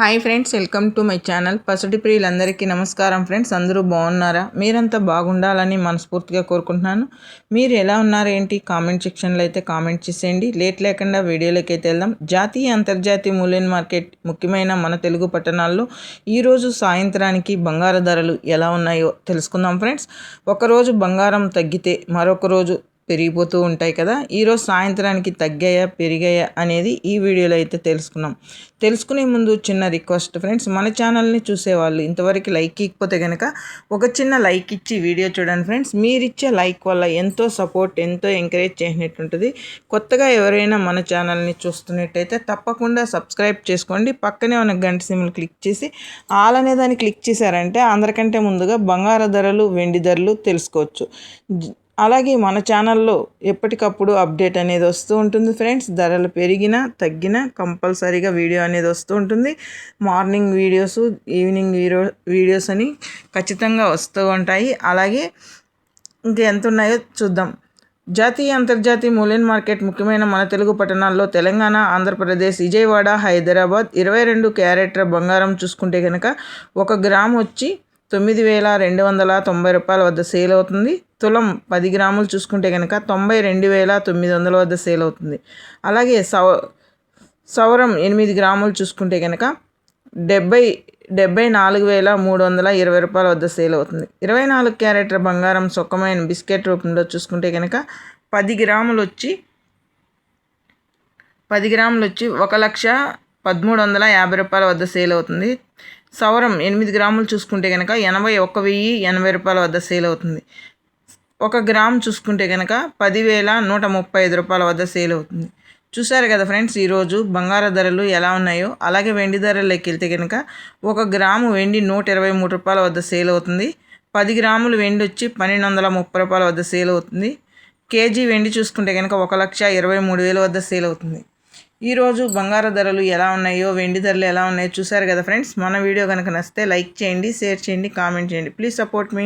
Hi friends welcome to my channel. పసటి ప్రియులందరికీ నమస్కారం friends. అందరూ బాగున్నారా? మీరంతా బాగుండాలని మనస్ఫూర్తిగా కోరుకుంటున్నాను. మీరు ఎలా ఉన్నారు ఏంటి? కామెంట్ సెక్షన్లో అయితే కామెంట్ చేసేయండి. లేట్ లేకుండా వీడియోలోకి అయితే వెళ్దాం. జాతీయ అంతర్జాతీయ మూల్యం మార్కెట్ ముఖ్యమైన మన తెలుగు పట్టణాల్లో ఈరోజు సాయంత్రానికి బంగారు ధరలు ఎలా ఉన్నాయో తెలుసుకుందాం ఫ్రెండ్స్. ఒకరోజు బంగారం తగ్గితే మరొక రోజు పెరిగిపోతూ ఉంటాయి కదా ఈరోజు సాయంత్రానికి తగ్గాయా పెరిగాయా అనేది ఈ వీడియోలో అయితే తెలుసుకున్నాం. తెలుసుకునే ముందు చిన్న రిక్వెస్ట్ ఫ్రెండ్స్ మన ఛానల్ని చూసేవాళ్ళు ఇంతవరకు లైక్ ఇకపోతే కనుక ఒక చిన్న లైక్ ఇచ్చి వీడియో చూడండి ఫ్రెండ్స్. మీరిచ్చే లైక్ వల్ల ఎంతో సపోర్ట్ ఎంతో ఎంకరేజ్ చేసినట్టుంటుంది కొత్తగా ఎవరైనా మన ఛానల్ని చూస్తున్నట్టయితే తప్పకుండా సబ్స్క్రైబ్ చేసుకోండి. పక్కనే ఉన్న గంట సిమ్లు క్లిక్ చేసి ఆల్ అనే దాన్ని క్లిక్ చేశారంటే అందరికంటే ముందుగా బంగారు ధరలు వెండి ధరలు తెలుసుకోవచ్చు. అలాగే మన ఛానల్లో ఎప్పటికప్పుడు అప్డేట్ అనేది వస్తూ ఉంటుంది ఫ్రెండ్స్. ధరలు పెరిగినా తగ్గినా కంపల్సరీగా వీడియో అనేది వస్తూ ఉంటుంది. Morning videos evening video videos అని ఖచ్చితంగా వస్తూ ఉంటాయి. అలాగే ఇంకా ఎంత ఉన్నాయో చూద్దాం. జాతీయ అంతర్జాతీయ మూల్యం మార్కెట్ ముఖ్యమైన మన తెలుగు పట్టణాల్లో తెలంగాణ ఆంధ్రప్రదేశ్ విజయవాడ హైదరాబాద్ ఇరవై రెండు క్యారెట్ల బంగారం చూసుకుంటే కనుక ఒక గ్రామ్ వచ్చి తొమ్మిది వేల రెండు వందల తొంభై రూపాయల వద్ద సేల్ అవుతుంది. తులం పది గ్రాములు చూసుకుంటే కనుక తొంభై రెండు వేల తొమ్మిది వందల వద్ద సేల్ అవుతుంది. అలాగే సవ సౌరం ఎనిమిది గ్రాములు చూసుకుంటే కనుక డెబ్బై డెబ్బై నాలుగు వేల మూడు వందల ఇరవై రూపాయల వద్ద సేల్ అవుతుంది. ఇరవై నాలుగు క్యారెట్ల బంగారం సుఖమైన బిస్కెట్ రూపంలో చూసుకుంటే కనుక పది గ్రాములు వచ్చి పది గ్రాములు వచ్చి ఒక లక్ష పదమూడు వందల యాభై రూపాయల వద్ద సేల్ అవుతుంది. సవరం ఎనిమిది గ్రాములు చూసుకుంటే కనుక ఎనభై ఒక్క వెయ్యి ఎనభై రూపాయల వద్ద సేల్ అవుతుంది. ఒక గ్రామ్ చూసుకుంటే కనుక పదివేల నూట ముప్పై ఐదు రూపాయల వద్ద సేల్ అవుతుంది. చూసారు కదా ఫ్రెండ్స్ ఈరోజు బంగార ధరలు ఎలా ఉన్నాయో? అలాగే వెండి ధరల్లోకి వెళ్తే కనుక ఒక గ్రాము వెండి నూట ఇరవై మూడు రూపాయల వద్ద సేల్ అవుతుంది. పది గ్రాములు వెండి వచ్చి పన్నెండు వందల ముప్పై రూపాయల వద్ద సేల్ అవుతుంది. కేజీ వెండి చూసుకుంటే కనుక ఒక లక్ష ఇరవై మూడు వేల వద్ద సేల్ అవుతుంది. ఈరోజు బంగారు ధరలు ఎలా ఉన్నాయో వెండి ధరలు ఎలా ఉన్నాయో చూసారు కదా ఫ్రెండ్స్. మన వీడియో కనుక నచ్చితే లైక్ చేయండి షేర్ చేయండి కామెంట్ చేయండి. Please support me.